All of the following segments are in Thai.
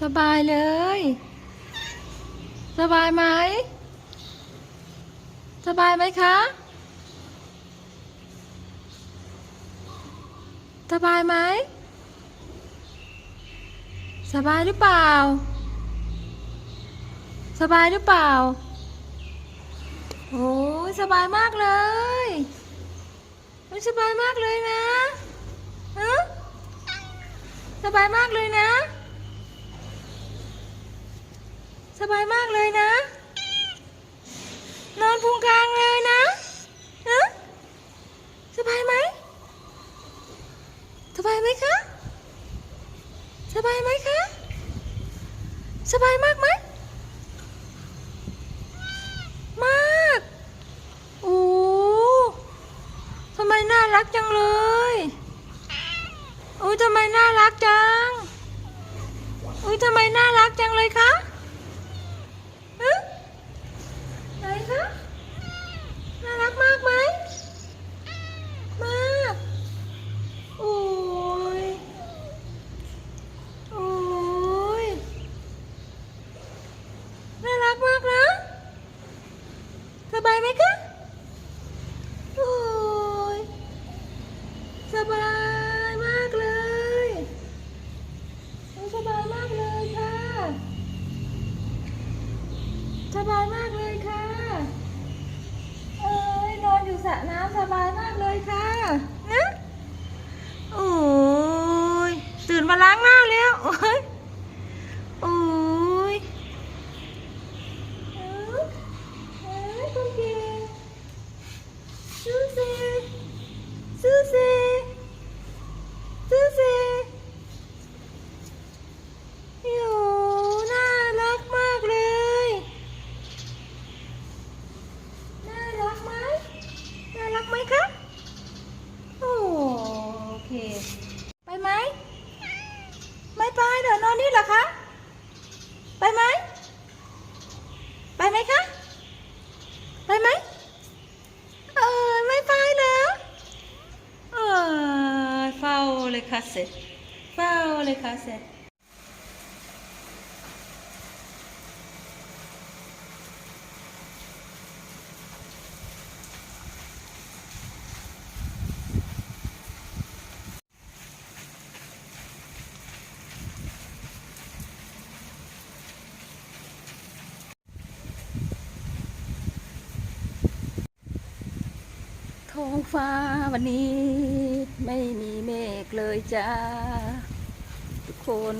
สบายเลย สบายไหม สบายไหมคะ สบายไหม สบายหรือเปล่า สบายหรือเปล่า โอ้สบายมากเลยโอ้ยสบายมากเลยนะฮะสบายมากเลยนะ สบายมากเลยนะ นอนพุงกลางเลยนะฮะสบายไหมสบายไหมคะสบายไหมคะสบายมากไหมมากโอ้ทำไมน่ารักจังเลยโอ้ยทำไมน่ารักจังอุ้ยทำไมน่ารักจังเลยคะฮะไหนคะ น่ารัก มากไหมมากโอ้ยโอ้ยน่ารักมากนะสบายไหมคะ ระน้ำสบายมากเลยค่ะนะโอ้ยตื่นมาล้างหน้าแล้วโอ้ย โอ้ย เอ้ยเอ้ยคนเก่งซูซี่ซูซี่ซูซี่โอ้น่ารักมากเลย น่ารักไหม น่ารักไหมคะ โอ้โอเค ไปไหม ไม่ไปเดี๋ยวนอนนี่เหรอคะ ไปไหม ไปไหมคะ ไปไหม เออไม่ไปเหรอเออเฝ้า เลยค่ะเสร็จ เฝ้าเลยค่ะเสร็จ ท้องฟ้าวันนี้ไม่มีเมฆเลยจ้าทุกคน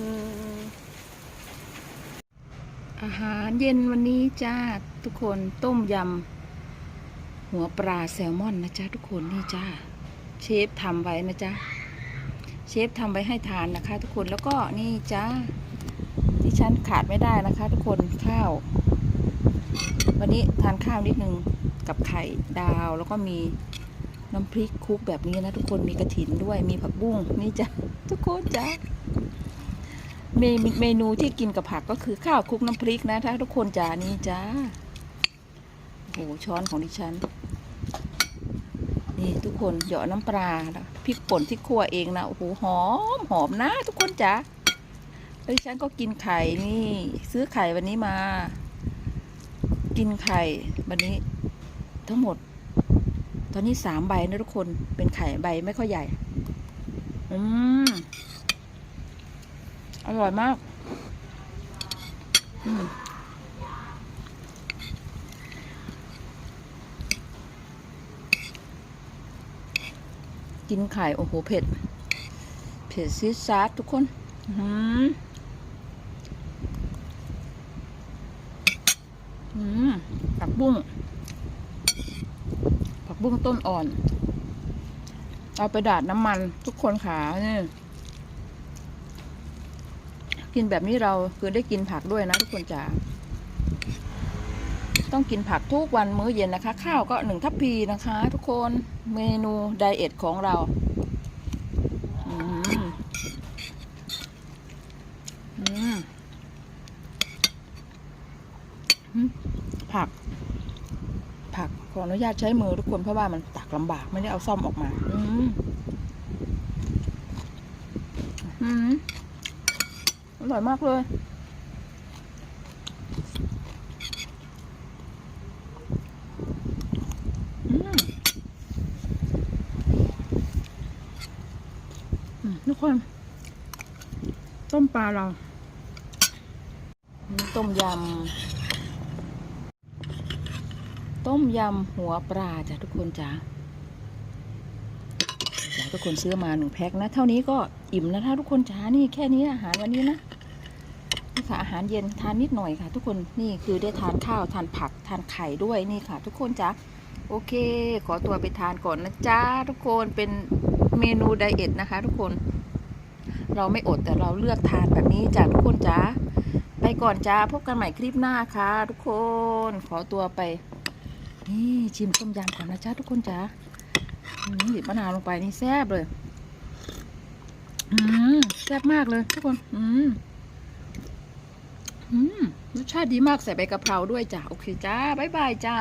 อาหารเย็นวันนี้จ้าทุกคนต้มยำหัวปลาแซลมอนนะจ๊ะทุกคนนี่จ้าเชฟทำไว้นะจ๊ะเชฟทำไว้ให้ทานนะคะ ทุกคนแล้วก็นี่จ้าที่ฉันขาดไม่ได้นะคะ ทุกคนข้าว วันนี้ทานข้าวนิดนึงกับไข่ดาวแล้วก็มี น้ำพริกคุกแบบนี้นะทุกคนมีกระถินด้วยมีผักบุ้งนี่จ้ะทุกคนจ้ะเมเมนูที่กินกับผักก็คือข้าวคุกน้ำพริกนะถ้าทุกคนจ้านี่จ้าโอ้โหช้อนของดิฉัน นี่ทุกคนเหยาะน้ำปลาแล้วพริกป่นที่คั่วเองนะโอ้โหหอมหอมนะทุกคนจ้าดิฉันก็กินไข่นี่ ซื้อไข่วันนี้มา กินไข่วันนี้ ทั้งหมด อนนี้สามใบนะทุกคนเป็นไข่ใบไม่ค่อยใหญ่ อืม อร่อยมาก อืมกินไข่ โอ้โห เผ็ด เผ็ดซีดซาร์ทุกคนอือหืออืมผักบุ้งผัก บุ้งต้นอ่อน เอาไปดาดน้ำมันทุกคนขาเนี่ยกินแบบนี้เราคือได้กินผักด้วยนะทุกคนจ๋าต้องกินผักทุกวันมื้อเย็นนะคะ ข้าวก็หนึ่งทัพพีนะคะ ทุกคนเมนูไดเอทของเราผัก ผัก ขออนุญาตใช้มือทุกคนเพราะว่ามันตักลำบากไม่ได้เอาซ่อมออกมา อืมอืมอร่อยมากเลย ทุกคน ต้มปลาเรา ต้มยำ ต้มยำหัวปลาจ้ะทุกคนจ้ะทุกคนซื้อมาหนึ่งแพ็คนะ เท่านี้ก็อิ่มแล้วถ้าทุกคนจ้านี่แค่นี้อาหารวันนี้นะนี่ค่ะอาหารเย็นทานนิดหน่อยค่ะ ทุกคนนี่คือได้ทานข้าวทานผักทานไข่ด้วยนี่ค่ะ ทุกคนจ้ะโอเค ขอตัวไปทานก่อนนะจ้าทุกคนเป็นเมนูไดเอทนะคะ ทุกคน เราไม่อดแต่เราเลือกทานแบบนี้จ้ะทุกคนจ้าไปก่อนจ้าพบกันใหม่คลิปหน้าค่ะ ทุกคนขอตัวไป นี่ชิมต้มยำก่อนนะจ๊ะทุกคนจ้าอืมหยิบมะนาวลงไปนี่แซ่บเลย อืมแซ่บมากเลยทุกคน อืมอืมรสชาติดีมากใส่ใบกะเพราด้วยจ้ะ โอเคจ้า บ๊ายบายจ้า